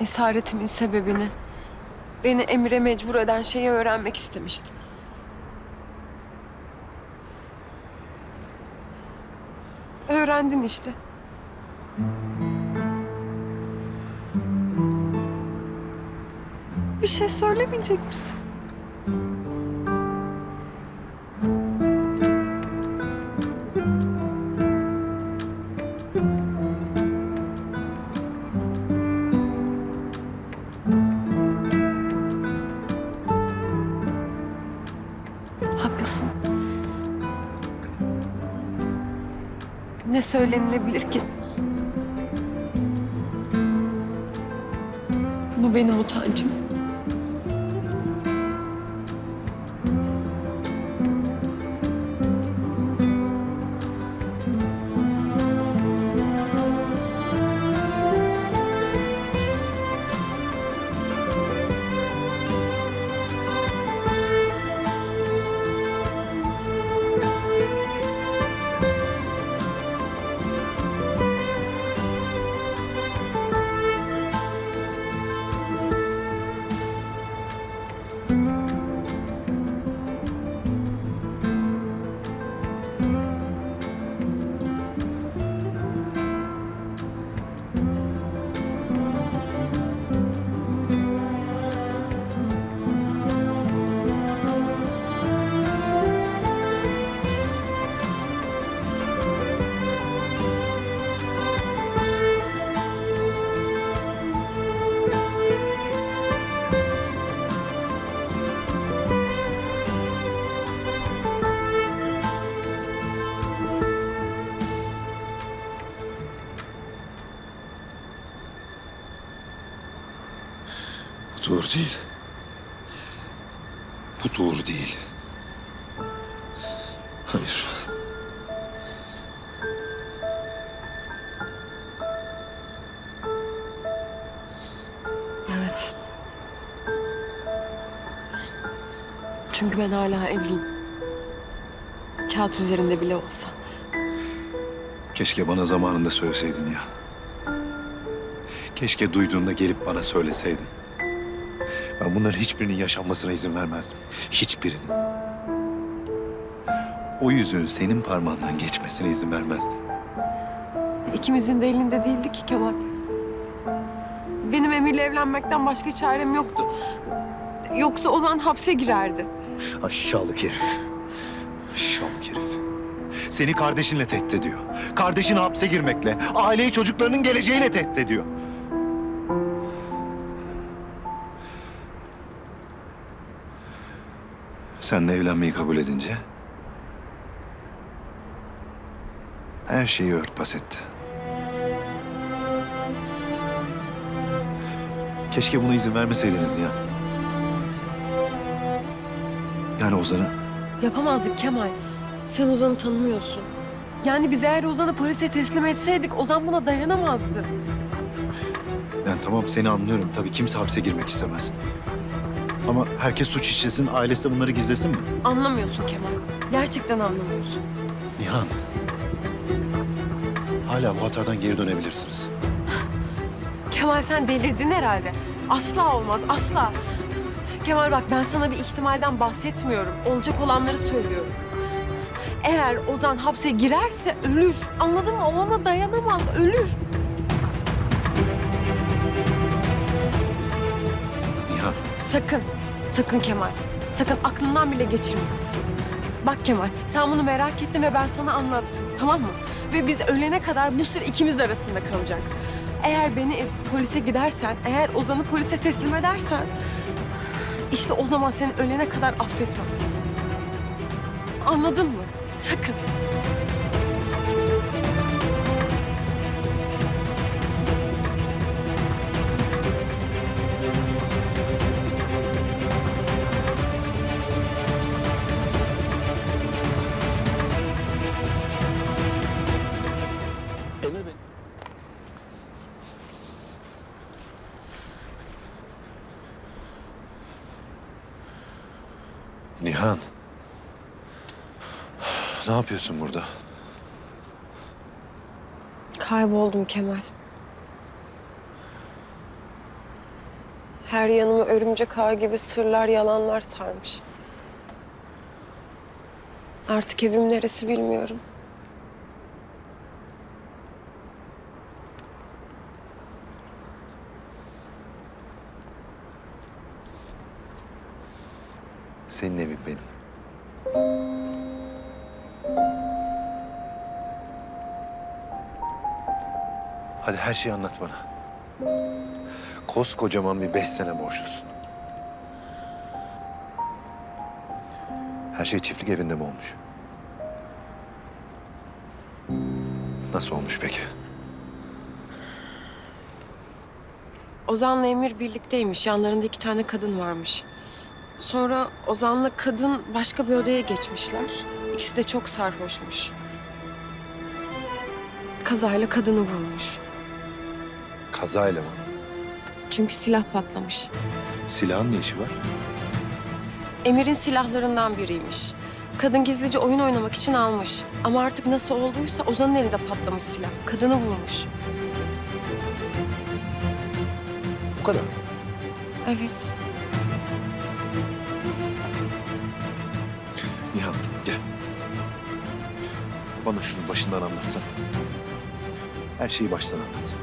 Esaretimin sebebini, beni emire mecbur eden şeyi öğrenmek istemiştin. Öğrendin işte. Bir şey söylemeyecek misin? Haklısın. Ne söylenilebilir ki? Bu benim utancım. Doğru değil. Bu doğru değil. Hayır. Evet. Çünkü ben hala evliyim. Kağıt üzerinde bile olsa. Keşke bana zamanında söyleseydin ya. Keşke duyduğunda gelip bana söyleseydin. Ben bunların hiçbirinin yaşanmasına izin vermezdim. Hiçbirinin. O yüzüğün senin parmağından geçmesine izin vermezdim. İkimizin de elinde değildi ki Kemal. Benim Emir'le evlenmekten başka çarem yoktu. Yoksa Ozan hapse girerdi. Aşağılık herif. Aşağılık herif. Seni kardeşinle tehdit ediyor. Kardeşini hapse girmekle, aileyi çocuklarının geleceğiyle tehdit ediyor. Seninle evlenmeyi kabul edince... ...her şeyi örtbas etti. Keşke buna izin vermeseydiniz Nihan. Yani Ozan'ı Yapamazdık Kemal. Sen Ozan'ı tanımıyorsun. Yani biz eğer Ozan'ı polise teslim etseydik Ozan buna dayanamazdı. Yani tamam seni anlıyorum. Tabii kimse hapse girmek istemez. Ama herkes suç işlesin, ailesi de bunları gizlesin mi? Anlamıyorsun Kemal. Gerçekten anlamıyorsun. Nihan. Hala bu hatadan geri dönebilirsiniz. Kemal sen delirdin herhalde. Asla olmaz, asla. Kemal bak ben sana bir ihtimalden bahsetmiyorum. Olacak olanları söylüyorum. Eğer Ozan hapse girerse ölür. Anladın mı? O ona dayanamaz, ölür. Sakın, sakın Kemal. Sakın aklından bile geçirme. Bak Kemal, sen bunu merak ettin ve ben sana anlattım, tamam mı? Ve biz ölene kadar bu sır ikimiz arasında kalacak. Eğer beni ezip polise gidersen, eğer Ozan'ı polise teslim edersen... ...işte o zaman seni ölene kadar affetmem. Anladın mı? Sakın. Nihan. Ne yapıyorsun burada? Kayboldum Kemal. Her yanımı örümcek ağı gibi sırlar, yalanlar sarmış. Artık evim neresi bilmiyorum. Senin evin benim. Hadi her şeyi anlat bana. Koskocaman bir beş sene borçlusun. Her şey çiftlik evinde mi olmuş? Nasıl olmuş peki? Ozan'la Emir birlikteymiş. Yanlarında iki tane kadın varmış. Sonra Ozan'la kadın başka bir odaya geçmişler. İkisi de çok sarhoşmuş. Kazayla kadını vurmuş. Kazayla mı? Çünkü silah patlamış. Silahın ne işi var? Emir'in silahlarından biriymiş. Kadın gizlice oyun oynamak için almış. Ama artık nasıl olduysa Ozan'ın elinde patlamış silah. Kadını vurmuş. Bu kadar. Evet. Bana şunu başından anlatsana. Her şeyi baştan anlat.